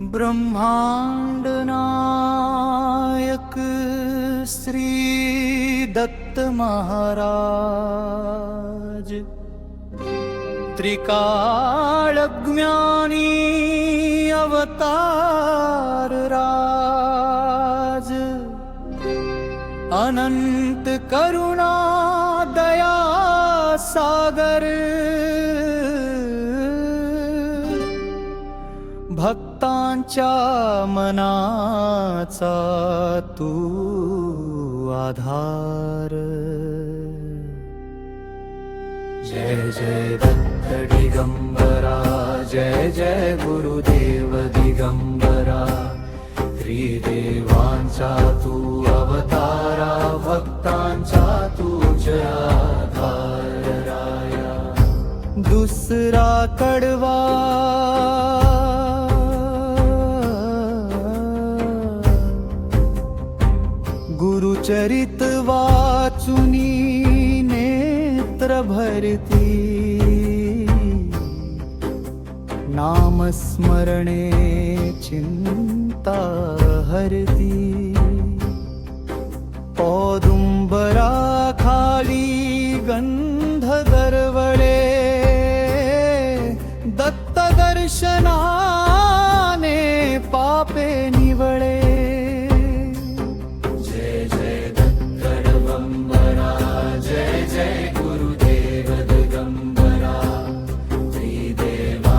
ब्रह्माण्डनायक श्री दत्त महाराज। त्रिकालज्ञानी अवतार राज। अनंत करुणा दया सागर भक्तांच्या मनाचा तू आधार. जय जय दत्त दिगंबरा जय जय गुरुदेव दिगंबरा. त्रिदेवांचा तू अवतारा भक्तांचा तुझ्या राया. दुसरा कडवा चरित वाचुनी नेत्र भरति। नामस्मरणे चिन्ता हरति। पौदुम्बरा खाली गन्धदर्वडे दत्तदर्शना